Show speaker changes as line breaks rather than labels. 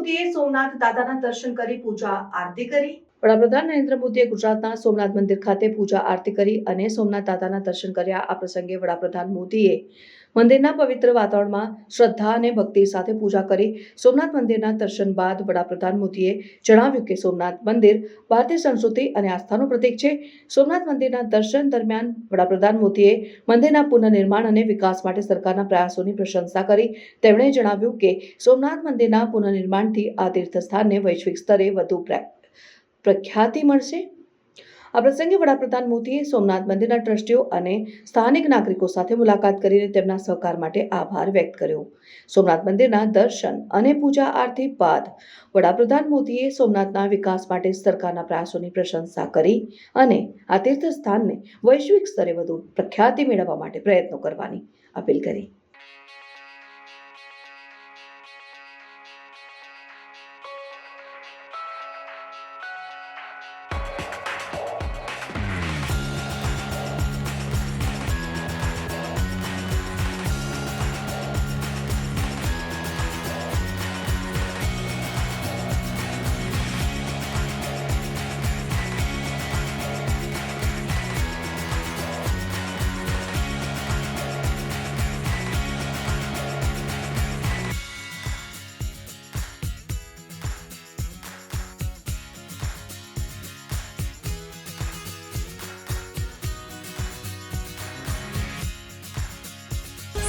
યુવતીએ સોમનાથ દાદાના દર્શન કરી પૂજા આરતી કરી. વડાપ્રધાન નરેન્દ્ર મોદીએ ગુજરાતના સોમનાથ મંદિર ખાતે પૂજા આરતી કરી અને સોમનાથ દાદાના દર્શન કર્યા. આ પ્રસંગે વડાપ્રધાન મોદીએ મંદિરના પવિત્ર વાતાવરણમાં શ્રદ્ધા અને ભક્તિ સાથે પૂજા કરી. સોમનાથ મંદિરના દર્શન બાદ વડાપ્રધાન મોદીએ જણાવ્યું કે સોમનાથ મંદિર ભારતીય સંસ્કૃતિ અને આસ્થાનું પ્રતીક છે. સોમનાથ મંદિરના દર્શન દરમિયાન વડાપ્રધાન મોદીએ મંદિરના પુનઃનિર્માણ અને વિકાસ માટે સરકારના પ્રયાસોની પ્રશંસા કરી. તેમણે જણાવ્યું કે સોમનાથ મંદિરના પુનઃનિર્માણથી આ તીર્થસ્થાનને વૈશ્વિક સ્તરે વધુ પ્રખ્યાતિ મળશે? આ પ્રસંગે વડાપ્રધાન મોદીએ સોમનાથ મંદિરના ટ્રસ્ટીઓ અને સ્થાનિક નાગરિકો સાથે મુલાકાત કરીને તેમના સહકાર માટે આભાર વ્યક્ત કર્યો. સોમનાથ મંદિરના દર્શન અને પૂજા આરતી બાદ વડાપ્રધાન મોદીએ સોમનાથના વિકાસ માટે સરકારના પ્રયાસોની પ્રશંસા કરી અને આ તીર્થસ્થાનને વૈશ્વિક સ્તરે વધુ પ્રખ્યાતિ મેળવવા માટે પ્રયત્નો કરવાની અપીલ કરી.